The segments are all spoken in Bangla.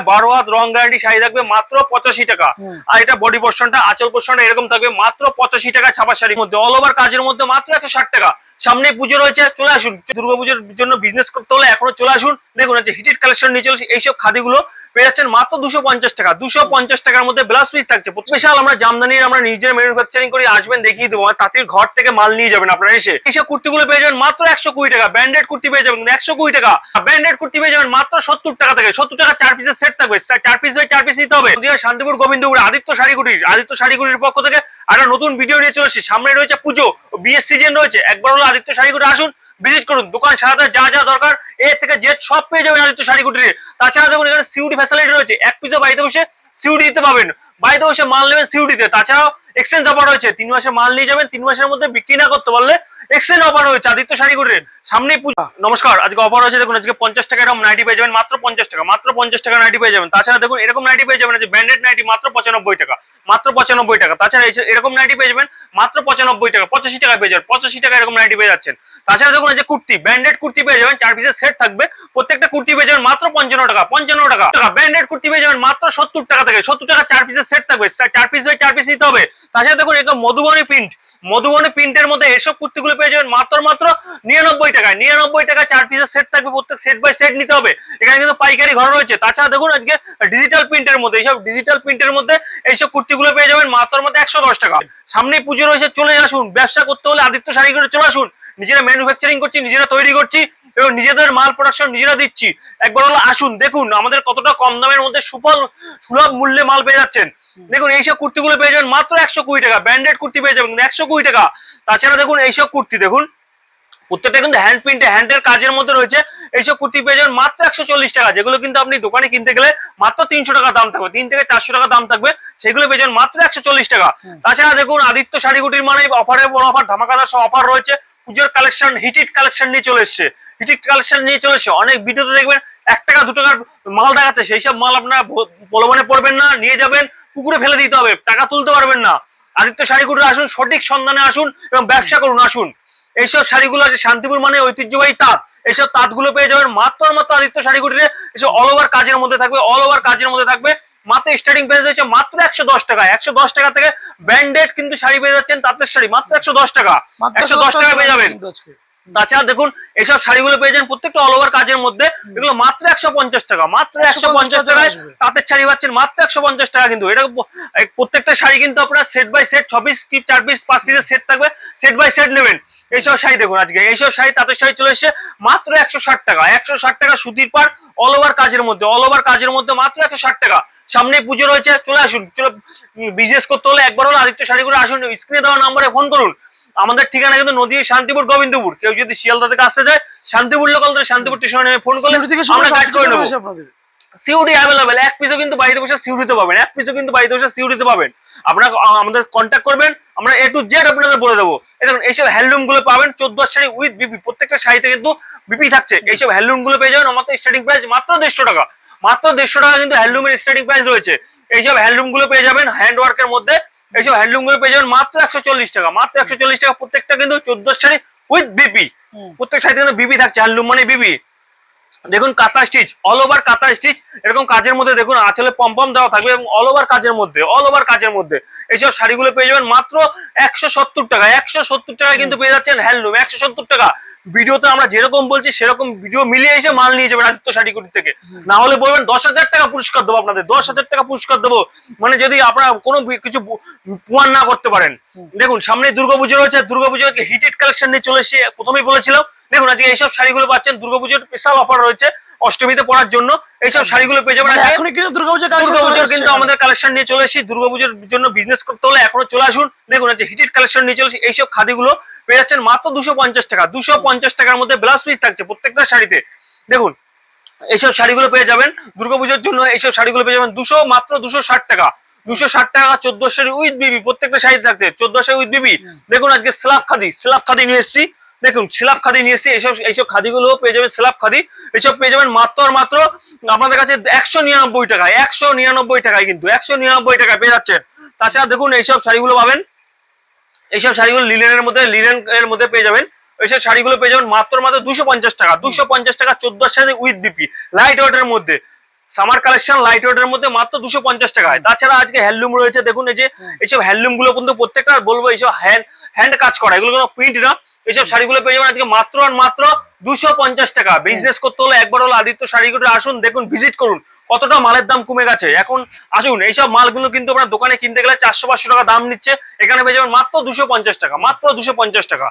টাকায় বারো হাত রং গ্যারান্টি শাড়ি থাকবে মাত্র পঁচাশি টাকা। আর এটা বডি পোর্শনটা আচল পোর্শনটা এরকম থাকবে মাত্র পঁচাশি টাকা ছাপা শাড়ির মধ্যে। অল ওভার কাজের মধ্যে মাত্র একশো ষাট টাকা। সামনে পুজো রয়েছে চলে আসুন। দুর্গাপুজোর জন্য বিজনেস করতে হলে এখনও চলে আসুন। দেখুন হচ্ছে হিটেড কালেকশন নিয়ে চলছে এইসব খাদিগুলো পেয়ে যাচ্ছেন মাত্র দুশো পঞ্চাশ টাকা। দুশো পঞ্চাশ টাকার মধ্যে ব্লাউজ পিস থাকছে। স্পেশাল আমরা জামদানির আমরা নিজের ম্যানুফ্যাকচারিং করে আসবেন, দেখিয়ে দেবো। তাঁতির ঘর থেকে মাল নিয়ে যাবেন আপনারা এসে। এইসব কুর্তিগুলো পেয়ে যাবেন মাত্র একশো কুড়ি টাকা। ব্যান্ডেড কুর্তি পেয়ে যাবেন একশো কুড়ি টাকা। ব্যান্ডেড কুর্তি পেয়ে যাবেন মাত্র সত্তর টাকা থেকে। সত্তর টাকা চার পিসের সেট থাকবে। চার পিস বাই চার পিস নিতে হবে। শান্তিপুর, গোবিন্দপুর, আদিত্য শাড়িগুটির আদিত্য শাড়িগুটির পক্ষ থেকে একটা নতুন ভিডিও নিয়ে চলেছি সামনে রয়েছে পুজো। বিয়ের সিজন রয়েছে। একবার হলো আদিত্য শাড়িগুটি আসুন ভিজিট করুন। দোকান সারাটা যা যা দরকার এর থেকে জেড সব পেয়ে যাবেন আদিত্য শাড়িগুটির তাছাড়া দেখুন, এখানে সিউডি ফ্যাসিলিটি রয়েছে। এক পিসও বাড়িতে বসে সিউডি দিতে পাবেন। বাড়িতে বসে মাল নেবেন সিউডিতে তাছাড়াও এক্সচেঞ্জ অফার রয়েছে। তিন মাসে মাল নিয়ে যাবেন, তিন মাসের মধ্যে বিক্রি না করতে পারলে এক্সচেঞ্জ অফার রয়েছে আদিত্য শাড়িগুটির সামনে পুজো। নমস্কার, আজকে অফার রয়েছে দেখুন, আজকে পঞ্চাশ টাকা এরকম নাইটি পেয়ে যাবেন, মাত্র পঞ্চাশ টাকা, মাত্র পঞ্চাশ টাকা নাইটি পেয়ে যাবেন। তাছাড়া দেখুন, এরকম নাইটি পেয়ে যাবেন যে ব্র্যান্ডেড নাইটি, মাত্র পঁচানব্বই টাকা, মাত্র পঁচানব্বই টাকা। তাছাড়া এরকম নাইটি পেয়ে যাবেন, মাত্র পঁচানব্বই টাকা, পঁচাশি টাকা পেয়ে যাবেন, পঁচাশি টাকা এরকম নাইটি পেয়ে যাচ্ছেন। তাছাড়া দেখুন যে কুর্তি, ব্র্যান্ডেড কুর্তি পেয়ে যাবেন, চার পিসের সেট থাকবে, প্রত্যেকটা কুর্তি পেয়ে যাবেন, মাত্র পঞ্চান্ন টাকা পঞ্চান্ন টাকা। ব্র্যান্ডেড কুর্তি পেয়ে যাবেন, মাত্র সত্তর টাকা থেকে, সত্তর টাকা চার পিসের সেট থাকবে চার পিস বাই চার পিস নিতে হবে। তাছাড়া দেখুন একদম মধুবনী প্রিন্ট, মধুবনী প্রিন্টের মধ্যে এসব কুর্তিগুলো পেয়ে যাবেন মাত্র মাত্র নিরানব্বই টাকায়। নিরানব্বই টাকা চার পিসের সেট থাকবে, প্রত্যেক সেট বাই সেট নিতে হবে। এখানে কিন্তু পাইকারি ঘর রয়েছে। তাছাড়া দেখুন আজকে ডিজিটাল প্রিন্টের মধ্যে, এইসব ডিজিটাল প্রিন্টের মধ্যে এইসব কুর্তিগুলো পেয়ে যাবেন মাত্র মধ্যে একশো টাকা। সামনে পুজো রয়েছে, চলে আসুন। ব্যবসা করতে হলে আদিত্য শাড়ি করে চলে আসুন। নিজেরা ম্যানুফ্যাকচারিং করছি, নিজেরা তৈরি করছি। এবং নিজেদের মাল প্রোডাকশন নিজেরা দিচ্ছি। একবার হলো আসুন দেখুন আমাদের কতটা কম দামের মধ্যে সুফল সুলভ মূল্যে মাল পেয়ে যাচ্ছেন। দেখুন এইসব কুর্তিগুলো পেয়ে যাবেন মাত্র একশো কুড়ি টাকা ব্র্যান্ডেড কুর্তি পেয়ে যাবেন একশো কুড়ি টাকা। তাছাড়া দেখুন এইসব কুর্তি দেখুন। প্রত্যেকটা কিন্তু হ্যান্ড প্রিন্টে হ্যান্ডের কাজের মধ্যে রয়েছে। এইসব কুর্তি পেয়ে যাবেন মাত্র একশো চল্লিশ টাকা যেগুলো কিন্তু আপনি দোকানে কিনতে গেলে মাত্র তিনশো টাকা দাম থাকবে তিন থেকে চারশো টাকা দাম থাকবে সেগুলো পেয়ে যাবেন মাত্র একশো চল্লিশ টাকা। তাছাড়া দেখুন আদিত্য শাড়িগুটির মানে অফারে বড় অফার ধামাকাদার সব অফার রয়েছে। পুজোর কালেকশন হিটিট কালেকশন নিয়ে চলে এসছে। হিটিট কালেকশন নিয়ে চলে এসছে অনেক ভিডিওতে দেখবেন এক টাকা দু টাকার মাল দেখাচ্ছে। সেই সব মাল আপনারা প্রলোভনে পড়বেন না নিয়ে যাবেন পুকুরে ফেলে দিতে হবে টাকা তুলতে পারবেন না। আদিত্য শাড়িগুলো আসুন সঠিক সন্ধানে আসুন এবং ব্যবসা করুন আসুন। এইসব শাড়িগুলো আছে শান্তিপুর মানে ঐতিহ্যবাহী তাঁত। এইসব তাঁতগুলো পেয়ে যাবেন মাত্র মাত্র আদিত্য শাড়িগুলিতে এসব অল ওভার কাজের মধ্যে থাকবে অল ওভার কাজের মধ্যে থাকবে। মাত্র স্টার্টিং প্রাইস রয়েছে মাত্র একশো দশ টাকা। একশো দশ টাকা থেকে ব্র্যান্ডেড কিন্তু শাড়ি পেয়ে যাচ্ছেন তাঁতের শাড়ি মাত্র একশো দশ টাকা। একশো দশ টাকা পেয়ে যাবেন। তাছাড়া দেখুন এইসব শাড়িগুলো পেয়ে যান প্রত্যেকটা অল ওভার কাজের মধ্যে। এগুলো মাত্র একশো পঞ্চাশ টাকা মাত্র একশো পঞ্চাশ টাকায়। তাঁতের শাড়ি পাচ্ছেন মাত্র একশো পঞ্চাশ টাকা কিন্তু। এটা প্রত্যেকটা শাড়ি কিন্তু আপনার সেট বাই সেট ছ পিস কি চার পিস পাঁচ পিসের সেট থাকবে। সেট বাই সেট নেবেন। এইসব শাড়ি দেখুন আজকে। এইসব শাড়ি তাঁতের শাড়ি চলে এসেছে মাত্র একশো ষাট টাকা। একশো ষাট টাকা সুতির পার অল ওভার কাজের মধ্যে। অল ওভার কাজের মধ্যে মাত্র একশো ষাট টাকা। সামনে পুজো রয়েছে চলে আসুন। চলে বিজনেস করতে হলে একবার হলো আদিত্য শাড়িগুলো আসুন স্ক্রিনে দেওয়া নাম্বারে ফোন করুন। আমাদের ঠিকানা কিন্তু নদী শান্তিপুর গোবিন্দপুর। কেউ যদি শিয়ালদা থেকে আসতে চায় শান্তিপুর লোকাল থেকে শান্তিপুর স্টেশনে নেমে ফোন করলে আমরা গাইড করে নেব। সিউডি অ্যাভেলেবেল এক পিসও কিন্তু বাড়িতে বসে সিউডিতে পাবেন এক পিসও কিন্তু বাড়িতে বসে সিউডিতে পাবেন। আপনারা আমাদের কন্ট্যাক্ট করবেন আমরা এ টু জেড আপনাদের বলে দেবো। এই দেখুন এইসব হ্যান্ডলুমগুলো পাবেন চোদ্দ শাড়ি উইথ বিপি প্রত্যেকটা শাড়িতে কিন্তু বিপি থাকছে। এইসব হ্যান্ডলুমগুলো পেয়ে যাবেন আমাদের স্টার্টিং প্রাইস মাত্র দেড়শো টাকা। মাত্র দেড়শো টাকা কিন্তু হ্যান্ডলুমের স্টার্টিং প্রাইস রয়েছে। এইসব হ্যান্ডলুমগুলো পেয়ে যাবেন হ্যান্ড ওয়ার্কের মধ্যে এইসব হ্যান্ডলুমগুলো পেয়ে যাবেন মাত্র একশো চল্লিশ টাকা মাত্র একশো চল্লিশ টাকা প্রত্যেকটা কিন্তু চোদ্দ শাড়ি উইথ বিপি। প্রত্যেক শাড়িতে কিন্তু বিপি থাকছে হ্যান্ডলুম মানে বিপি দেখুন kantha stitch all over kantha stitch এরকম কাজের মধ্যে দেখুন, আঁচলে পম্পম দেওয়া থাকবে এবং অল ওভার কাজের মধ্যে অল ওভার কাজের মধ্যে। এইসব শাড়িগুলো পেয়ে যাবেন মাত্র একশো সত্তর টাকা, একশো সত্তর টাকা কিন্তু পেয়ে যাচ্ছেন হ্যান্ডলুম একশো সত্তর টাকা। ভিডিওতে আমরা যেরকম বলছি, সেরকম ভিডিও মিলিয়ে এসে মাল নিয়ে যাবেন আদিত্য শাড়িগুলি থেকে। না হলে বলবেন দশ হাজার টাকা পুরস্কার দেবো আপনাদের, দশ হাজার টাকা পুরস্কার দেবো। মানে যদি আপনারা কোনো কিছু পু- পুয়ান না করতে পারেন। দেখুন সামনে দুর্গাপুজো রয়েছে দুর্গাপুজো আজকে হিটেড কালেকশন নিয়ে চলে এসে প্রথমেই বলেছিলাম দেখুন আজকে এইসব শাড়িগুলো পাচ্ছেন দুর্গাপুজোর স্পেশাল অফার রয়েছে অষ্টমীতে পড়ার জন্য। এইসব শাড়িগুলো পেয়ে যাবেন আজকে। এখনই কিন্তু দুর্গাপূজা দুর্গাপুজোর কিন্তু আমাদের কালেকশন নিয়ে চলে এসেছি। দুর্গাপুজোর জন্য বিজনেস করতে হলে এখনও চলে আসুন। দেখুন যে হিটেড কালেকশন নিয়ে চলে এসেছি। এইসব খাদিগুলো পেয়ে যাচ্ছেন মাত্র দুশো পঞ্চাশ টাকা। দুশো পঞ্চাশ টাকার মধ্যে ব্লাউজ পিস থাকছে প্রত্যেকটা শাড়িতে। দেখুন এইসব শাড়িগুলো পেয়ে যাবেন দুর্গাপুজোর জন্য। এইসব শাড়িগুলো পেয়ে যাবেন দুশো মাত্র দুশো ষাট টাকা। দুশো ষাট টাকা চোদ্দ শাড়ি উইথ বিবি প্রত্যেকটা শাড়ি থাকছে। চোদ্দ শাড়ি উইথ বিবি দেখুন আজকে স্লাব খাদি। স্লাব খাদি নিয়ে এসেছি। দেখুন স্লাব খাদি নিয়ে এসেছি, এইসব এইসব খাদিগুলো পেয়ে যাবেন স্লাব খাদি। এইসব পেয়ে যাবেন মাত্র আর মাত্র আপনাদের কাছে একশো নিরানব্বই টাকায়, একশো নিরানব্বই টাকায় কিন্তু, একশো নিরানব্বই টাকায় পেয়ে যাচ্ছেন। তাছাড়া দেখুন, এইসব শাড়িগুলো পাবেন, এইসব শাড়িগুলো লিলেনের মধ্যে লিলেন এর মধ্যে পেয়ে যাবেন। এইসব শাড়িগুলো পেয়ে যাবেন মাত্র মাত্র দুশো পঞ্চাশ টাকা, দুশো পঞ্চাশ টাকা চোদ্দ শাড়ি উইথ বিপি লাইট ওয়েটের মধ্যে। সামার কালেকশন লাইট ওয়েটের মধ্যে মাত্র দুশো পঞ্চাশ টাকায় তাছাড়া আজকে হ্যান্ডলুম রয়েছে দেখুন এই যে এইসব হ্যান্ডলুমগুলো কিন্তু প্রত্যেকটা বলব এইসব হ্যান্ড হ্যান্ড কাজ করা এগুলো কোনো প্রিন্ট না। এইসব শাড়িগুলো পেয়ে যাবেন আজকে মাত্র আর মাত্র দুশো পঞ্চাশ টাকা। বিজনেস করতে হলে একবার হলো আদিত্য শাড়িগুলো আসুন দেখুন ভিজিট করুন কতটা মালের দাম কমে গেছে। এখন আসুন এইসব মালগুলো কিন্তু আপনার দোকানে কিনতে গেলে চারশো পাঁচশো টাকা দাম নিচ্ছে এখানে পেয়ে যাবেন মাত্র দুশো পঞ্চাশ টাকা মাত্র দুশো পঞ্চাশ টাকা।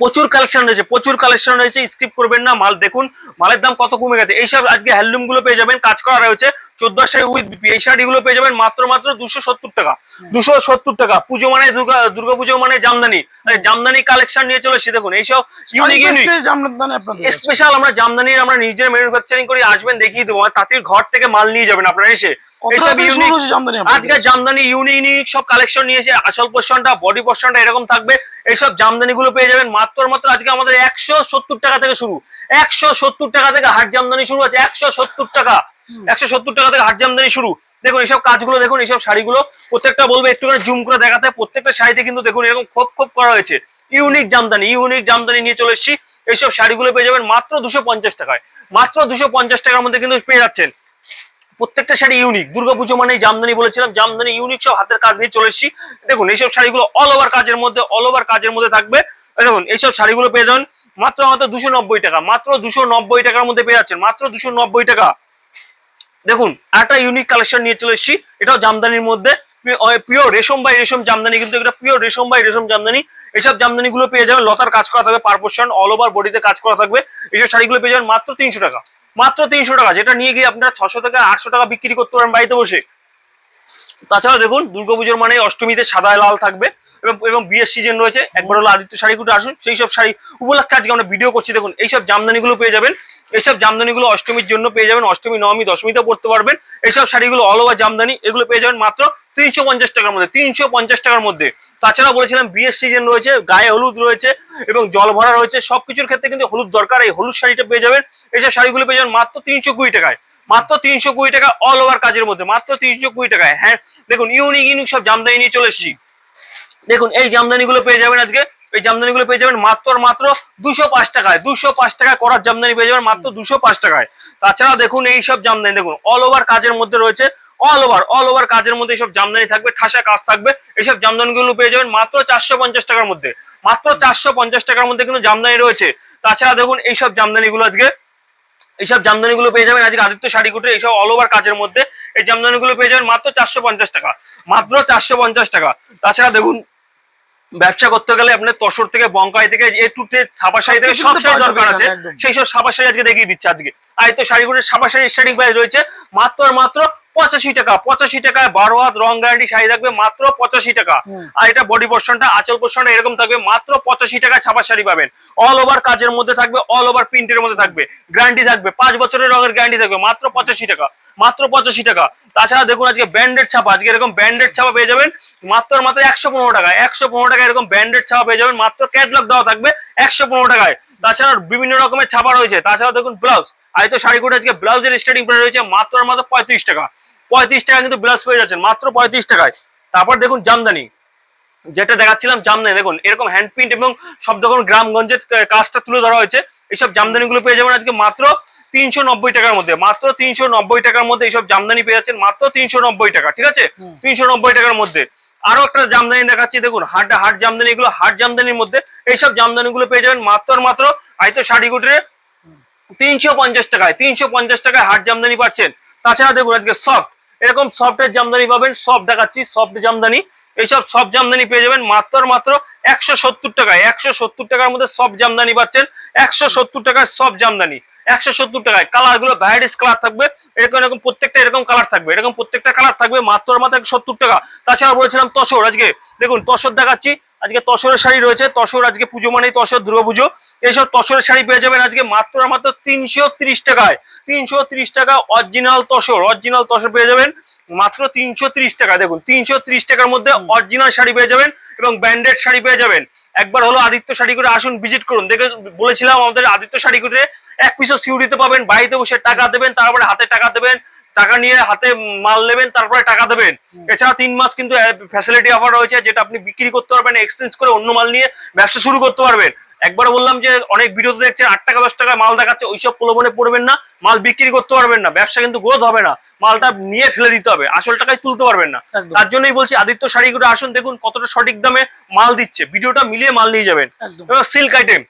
প্রচুর কালেকশন রয়েছে প্রচুর কালেকশন রয়েছে স্কিপ করবেন না মাল দেখুন মালের দাম কত কমে গেছে। এইসব আজকে হ্যান্ডলুমগুলো পেয়ে যাবেন কাজ করা রয়েছে চোদ্দ শাড়ি উইথ বিপি এই শাড়িগুলো পেয়ে যাবেন মাত্র মাত্র দুশো সত্তর টাকা দুশো সত্তর টাকা। পুজো মানে দুর্গা দুর্গা পুজো মানে জামদানি জামদানি কালেকশন নিয়ে চলে এসে দেখুন এইসব ইউনিক ইউনিক জামদানি স্পেশাল আমরা জামদানির আমরা নিজের ম্যানুফ্যাকচারিং করে আসবেন দেখিয়ে দেবো। আর তাঁতির ঘর থেকে মাল নিয়ে যাবেন আপনারা এসে। এইসব টাকা থেকে শুরু ইউনিক হচ্ছে জামদানি আপনাদের আজকে জামদানি ইউনিক ইউনিক সব কালেকশন নিয়েছে আসল পোর্শনটা বডি পোর্শনটা এরকম থাকবে। এইসব জামদানি গুলো পেয়ে যাবেন। মাত্র মাত্র আজকে আমাদের একশো সত্তর টাকা থেকে শুরু। একশো সত্তর টাকা থেকে হাট জামদানি শুরু আছে। একশো সত্তর টাকা। একশো সত্তর টাকা থেকে হাট জামদানি শুরু। দেখুন এইসব কাজগুলো দেখুন এইসব শাড়িগুলো প্রত্যেকটা বলব একটু করে জুম করে দেখাতে। প্রত্যেকটা শাড়িতে কিন্তু দেখুন এরকম খোপ খোপ করা হয়েছে। ইউনিক জামদানি ইউনিক জামদানি নিয়ে চলে এসেছি। এইসব শাড়িগুলো পেয়ে যাবেন মাত্র দুশো পঞ্চাশ টাকায়। মাত্র দুশো পঞ্চাশ টাকার মধ্যে কিন্তু পেয়ে যাচ্ছেন। প্রত্যেকটা শাড়ি ইউনিক দুর্গাপুজো মানে জামদানি বলেছিলাম, জামদানি ইউনিক সব হাতের কাজ নিয়ে চলে এসেছি। দেখুন, এইসব শাড়িগুলো অল ওভার কাজের মধ্যে অল ওভার কাজের মধ্যে থাকবে। দেখুন, এইসব শাড়িগুলো পেয়ে যাবেন মাত্র মাত্র দুশো নব্বই টাকা, মাত্র দুশো নব্বই টাকার মধ্যে পেয়ে যাচ্ছেন, মাত্র দুশো নব্বই টাকা। দেখুন, একটা ইউনিক কালেকশন নিয়ে চলে এসেছি, এটাও জামদানির মধ্যে। পিওর রেশম বাই রেশম জামদানি, কিন্তু এটা পিওর রেশম বাই রেশম জামদানি। এইসব জামদানি গুলো পেয়ে যাবেন, লতার কাজ করা থাকবে পারপোর্শন অল ওভার বডিতে কাজ করা থাকবে। এইসব শাড়িগুলো পেয়ে যাবেন মাত্র তিনশো টাকা। মাত্র তিনশো টাকা, যেটা নিয়ে গিয়ে আপনারা ছশো থেকে আটশো টাকা বিক্রি করতে পারেন বাড়িতে বসে। তাছাড়া দেখুন দুর্গাপুজোর মানে অষ্টমীতে সাদা লাল থাকবে এবং এবং বিয়ের সিজন রয়েছে। একবার হলো আদিত্য শাড়ি শাড়িগুলো আসুন, সেই সব শাড়ি উপলক্ষে আজকে আমরা ভিডিও করছি। দেখুন এইসব জামদানিগুলো পেয়ে যাবেন এইসব জামদানিগুলো অষ্টমীর জন্য পেয়ে যাবেন। অষ্টমী, নবমী দশমীতে পড়তে পারবেন। এইসব শাড়িগুলো অল ওভার জামদানি, এগুলো পেয়ে যাবেন মাত্র তিনশো পঞ্চাশ টাকার মধ্যে, তিনশো পঞ্চাশ টাকার মধ্যে। তাছাড়া বলেছিলাম বিয়ের সিজন রয়েছে, গায়ে হলুদ রয়েছে এবং জল ভরা রয়েছে, সবকিছুর ক্ষেত্রে কিন্তু হলুদ দরকার, এই হলুদ শাড়িটা পেয়ে যাবেন। এইসব শাড়িগুলো পেয়ে যাবেন মাত্র তিনশো কুড়ি টাকায়। মাত্র তিনশো কুড়ি টাকা অল ওভার কাজের মধ্যে, মাত্র তিনশো কুড়ি টাকায়। হ্যাঁ দেখুন ইউনিক ইউনিক সব জামদানি নিয়ে চলে এসেছি। দেখুন, এই জামদানিগুলো পেয়ে যাবেন আজকে। এই জামদানিগুলো পেয়ে যাবেন মাত্র মাত্র দুশো পাঁচ টাকায়। দুশো পাঁচ টাকায় করার জামদানি পেয়ে যাবেন মাত্র দুশো পাঁচ টাকায়। তাছাড়া দেখুন, এই সব জামদানি, দেখুন অল ওভার কাজের মধ্যে রয়েছে। অল ওভার অল ওভার কাজের মধ্যে এইসব জামদানি থাকবে ঠাসা কাজ থাকবে এইসব জামদানিগুলো পেয়ে যাবেন মাত্র চারশো পঞ্চাশ টাকার মধ্যে। মাত্র চারশো পঞ্চাশ টাকার মধ্যে কিন্তু জামদানি রয়েছে। তাছাড়া দেখুন এইসব জামদানিগুলো আজকে এইসব জামদানিগুলো পেয়ে যাবেন আজকে আদিত্য শাড়ি কুটে এইসব অল ওভার কাজের মধ্যে এই জামদানিগুলো পেয়ে যাবেন মাত্র চারশো পঞ্চাশ টাকা। মাত্র চারশো পঞ্চাশ টাকা। তাছাড়া দেখুন ব্যবসা করতে গেলে আপনার তসর থেকে বঙ্কাই থেকে এ টু তে ছাপা থেকে সব শাড়ি দরকার আছে। সেই সব ছাপাশাড়ি আজকে দেখিয়ে দিচ্ছে আজকে। আর এই তো শাড়িগুলোর শাড়ি স্টার্টিং প্রাইস রয়েছে মাত্র আর মাত্র পঁচাশি টাকা। পঁচাশি টাকায় বারো হাত রং গ্যারান্টি শাড়ি থাকবে মাত্র পঁচাশি টাকা। আর এটা বডি পোর্শনটা আঁচল পোর্শনটা এরকম থাকবে মাত্র পঁচাশি টাকায় ছাপা শাড়ি পাবেন। অল ওভার কাজের মধ্যে থাকবে অল ওভার প্রিন্টের মধ্যে থাকবে। গ্যারান্টি থাকবে পাঁচ বছরের রঙের গ্যারান্টি থাকবে মাত্র পঁচাশি টাকা মাত্র পঁচাশি টাকা। তাছাড়া দেখুন আজকে ব্যান্ডেড ছাপা আজকে এরকম ব্যান্ডেড ছাপা পেয়ে যাবেন মাত্র মাত্র একশো পনেরো টাকা একশো পনেরো টাকা এরকম ব্যান্ডেড ছাপা পেয়ে যাবেন মাত্র ক্যাটলগ দেওয়া থাকবে একশো পনেরো টাকায়। তাছাড়া বিভিন্ন রকমের ছাপা রয়েছে। তাছাড়া দেখুন ব্লাউজ আর এই তো শাড়ি আজকে ব্লাউজের স্টার্টিং প্রাইস রয়েছে মাত্র মাত্র পঁয়ত্রিশ টাকা। পঁয়ত্রিশ টাকা কিন্তু ব্লাউজ পেয়ে যাচ্ছেন মাত্র পঁয়ত্রিশ টাকায়। তারপর দেখুন জামদানি। যেটা দেখাচ্ছিলাম জামদানি দেখুন এরকম হ্যান্ড প্রিন্ট এবং সব দেখুন গ্রামগঞ্জের কাজটা তুলে ধরা হয়েছে এইসব জামদানিগুলো পেয়ে যাবেন আজকে মাত্র তিনশো নব্বই টাকার মধ্যে মাত্র তিনশো নব্বই টাকার মধ্যে এইসব জামদানি পেয়ে যাচ্ছেন মাত্র তিনশো নব্বই টাকা ঠিক আছে? তিনশো নব্বই টাকার মধ্যে। আরও একটা জামদানি দেখাচ্ছি দেখুন হাট হাট জামদানি এগুলো হাট জামদানির মধ্যে এইসব জামদানিগুলো পেয়ে যাবেন মাত্র আর মাত্র আইতো শাড়ি তিনশো পঞ্চাশ টাকায়, তিনশো পঞ্চাশ টাকায় হাট জামদানি পাচ্ছেন। তাছাড়া দেখুন, আজকে সফট এরকম সফটের জামদানি পাবেন সব দেখাচ্ছি সফট জামদানি। এইসব সব জামদানি পেয়ে যাবেন মাত্র মাত্র একশো সত্তর টাকায়, একশো সত্তর টাকার মধ্যে সব জামদানি পাচ্ছেন, একশো সত্তর টাকায় সব জামদানি, একশো সত্তর টাকায়। কালারগুলো ভ্যারাইটিস কালার থাকবে, এরকম এরকম প্রত্যেকটা এরকম কালার থাকবে, এরকম প্রত্যেকটা কালার থাকবে, মাত্র মাত্র সত্তর টাকা। তাছাড়া বলেছিলাম তসর, আজকে দেখুন, তসর দেখাচ্ছি আজকে তসরের শাড়ি রয়েছে তসর আজকে পুজো মানেই তসর দুর্গা পুজো। এইসব তসরের শাড়ি পেয়ে যাবেন আজকে মাত্র মাত্র তিনশো ত্রিশ টাকায়। তিনশো ত্রিশ টাকা অরিজিনাল তসর অরিজিনাল তসর পেয়ে যাবেন মাত্র তিনশো ত্রিশ টাকা। দেখুন তিনশো ত্রিশ টাকার মধ্যে অরিজিনাল শাড়ি পেয়ে যাবেন এবং ব্র্যান্ডেড শাড়ি পেয়ে যাবেন। একবার হলো আদিত্য শাড়ি করে আসুন ভিজিট করুন। দেখে বলেছিলাম আমাদের আদিত্য শাড়ি করে এক পিসও সিউড়িতে পাবেন বাড়িতে বসে টাকা দেবেন তারপরে হাতে টাকা দেবেন টাকা নিয়ে হাতে মাল নেবেন তারপরে টাকা দেবেন। এছাড়া তিন মাস কিন্তু ফ্যাসিলিটি অফার রয়েছে যেটা আপনি বিক্রি করতে পারবেন এক্সচেঞ্জ করে অন্য মাল নিয়ে ব্যবসা শুরু করতে পারবেন। একবার বললাম যে অনেক ভিডিওতে দেখছেন আট টাকা দশ টাকা মাল দেখাচ্ছে ওইসব প্রলোভনে পড়বেন না মাল বিক্রি করতে পারবেন না ব্যবসা কিন্তু গ্রোথ হবে না মালটা নিয়ে ফেলে দিতে হবে আসল টাকায় তুলতে পারবেন না। তার জন্যই বলছি আদিত্য শাড়িগুলো আসুন দেখুন কতটা সঠিক দামে মাল দিচ্ছে ভিডিওটা মিলিয়ে মাল নিয়ে যাবেন। সিল্ক আইটেম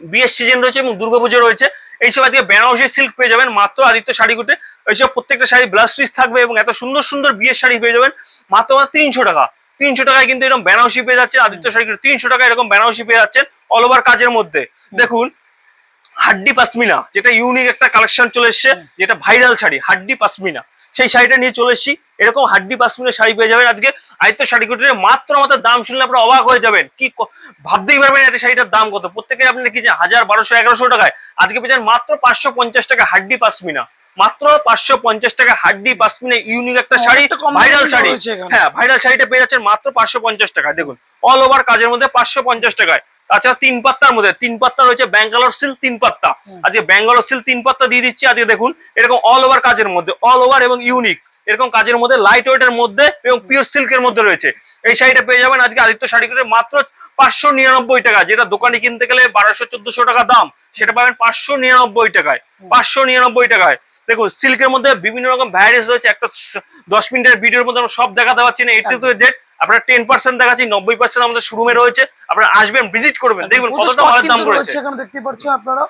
বিয়ের সিজন রয়েছে এবং দুর্গাপুজো রয়েছে। এইসব আজকে বেনারসি সিল্ক পেয়ে যাবেন, মাত্র আদিত্য শাড়িগুটে। এইসব প্রত্যেকটা শাড়ি ব্লাউজ পিস থাকবে এবং এত সুন্দর সুন্দর বিয়ের শাড়ি পেয়ে যাবেন, মাত্র তিনশো টাকা। তিনশো টাকায় কিন্তু এরকম বেনারসি পেয়ে যাচ্ছে আদিত্য শাড়িগুলো তিনশো টাকা এরকম বেনারসি পেয়ে যাচ্ছেন অল ওভার কাজের মধ্যে। দেখুন, হাড্ডি পাসমিনা, যেটা ইউনিক একটা কালেকশন চলে এসছে, যেটা ভাইরাল শাড়ি, হাড্ডি পাসমিনা। সেই শাড়িটা নিয়ে চলে এসেছি। এরকম হাড্ডি পাসমিনা শাড়ি পেয়ে যাবেন আজকে। আদিত্য শাড়িগুটির মাত্র মাত্র দাম শুনলে আপনারা অবাক হয়ে যাবেন। কি ভাবতেই পারবেন এটা শাড়িটার দাম কত। প্রত্যেকে আপনি কি হাজার বারোশো এগারোশো টাকায় আজকে পেয়েছেন মাত্র পাঁচশো পঞ্চাশ টাকা হাড্ডি পাসমিনা মাত্র পাঁচশো পঞ্চাশ টাকা হাড্ডি পাসমিনা ইউনিক একটা শাড়ি ভাইরাল শাড়ি। হ্যাঁ ভাইরাল শাড়িটা পেয়ে যাচ্ছেন মাত্র পাঁচশো পঞ্চাশ টাকা দেখুন অল ওভার কাজের মধ্যে পাঁচশো পঞ্চাশ টাকায়। তাছাড়া তিন পাত্তার মধ্যে তিন পাত্তা রয়েছে ব্যাঙ্গালোর সিল্ক তিন পাত্তা। আজকে ব্যাঙ্গালোর সিল্ক তিন পাত্তা দিয়ে দিচ্ছি আজকে দেখুন এরকম অল ওভার কাজের মধ্যে অল ওভার এবং ইউনিক এরকম কাজের মধ্যে লাইট ওয়েটের মধ্যে এবং পিওর সিল্কের মধ্যে রয়েছে। এই শাড়িটা পেয়ে যাবেন আজকে আদিত্য শাড়ি করে মাত্র পাঁচশো নিরানব্বই টাকা যেটা দোকানে কিনতে গেলে বারোশো চোদ্দশো টাকা দাম সেটা পাবেন পাঁচশো নিরানব্বই টাকায় পাঁচশো নিরানব্বই টাকায়। দেখুন সিল্কের মধ্যে বিভিন্ন রকম ভ্যারাইটিস রয়েছে একটা দশ মিনিটের ভিডিওর মধ্যে আমরা সব দেখাতে পারছি না এইটি তো জেড আপনার টেন পার্সেন্ট দেখাচ্ছি নব্বই পার্সেন্ট আমাদের শোরুমে রয়েছে। আপনারা আসবেন ভিজিট করবেন। দেখবেন প্রচুর কতটা ভালো দাম করেছে। রয়েছে এখানে দেখতে পাচ্ছেন আপনারা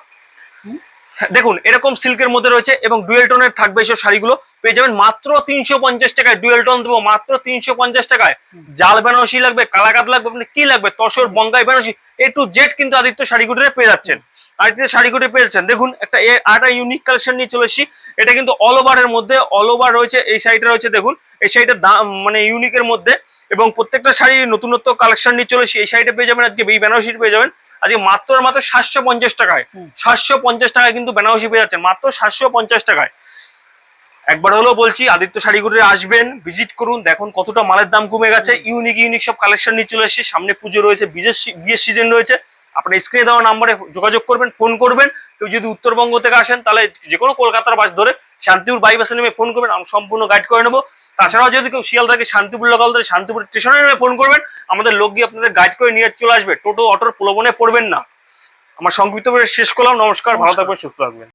দেখুন এরকম সিল্কের মধ্যে রয়েছে এবং ডুয়েল টোনের থাকবে এইসব শাড়িগুলো। পেয়ে যাবেন মাত্র তিনশো পঞ্চাশ টাকায় ডুয়েল টোন দেবো মাত্র তিনশো পঞ্চাশ টাকায়। জাল বেনারসি লাগবে কালাকাত লাগবে আপনি কি লাগবে? তসর বঙ্গাই বেনারসি এ টু জেড কিন্তু আদিত্য শাড়িগুটিতে পেয়ে যাচ্ছেন। আদিত্য শাড়িগুটি পেয়ে যাচ্ছেন। দেখুন একটা এ আরেকটা ইউনিক কালেকশন নিয়ে চলে এসেছি। এটা কিন্তু অল ওভারের মধ্যে অল ওভার রয়েছে এই শাড়িটা রয়েছে দেখুন। এই শাড়িটার দাম মানে ইউনিকের মধ্যে। এবং প্রত্যেকটা শাড়ি নতুনত্ব কালেকশন নিয়ে চলে এসেছি। এই শাড়িটা পেয়ে যাবেন আজকে এই বেনারসি পেয়ে যাবেন। আজকে মাত্র মাত্র সাতশো পঞ্চাশ টাকায়। সাতশো পঞ্চাশ টাকায় কিন্তু বেনারসি পেয়ে যাচ্ছেন। মাত্র সাতশো পঞ্চাশ টাকায়। একবার হলেও বলছি আদিত্য শাড়িগুলো আসবেন ভিজিট করুন দেখুন কতটা মালের দাম কমে গেছে। ইউনিক ইউনিক সব কালেকশন নিয়ে চলে এসেছে সামনে পুজো রয়েছে বিয়ের সিজন রয়েছে। আপনার স্ক্রিনে দেওয়া নাম্বারে যোগাযোগ করবেন ফোন করবেন। কেউ যদি উত্তরবঙ্গ থেকে আসেন তাহলে যে কোনো কলকাতার বাস ধরে শান্তিপুর বাইপাসে নেমে ফোন করবেন আমি সম্পূর্ণ গাইড করে নেব। তাছাড়াও যদি কেউ শিয়াল থাকে শান্তিপুর লোকাল ধরে শান্তিপুর স্টেশনে নেমে ফোন করবেন আমাদের লোক গিয়ে আপনাদের গাইড করে নিয়ে চলে আসবে। টোটো অটোর প্রলোভনে পড়বেন না। আমার সংক্ষিপ্ত শেষ করলাম নমস্কার ভালো। থাকবেন সুস্থ থাকবেন।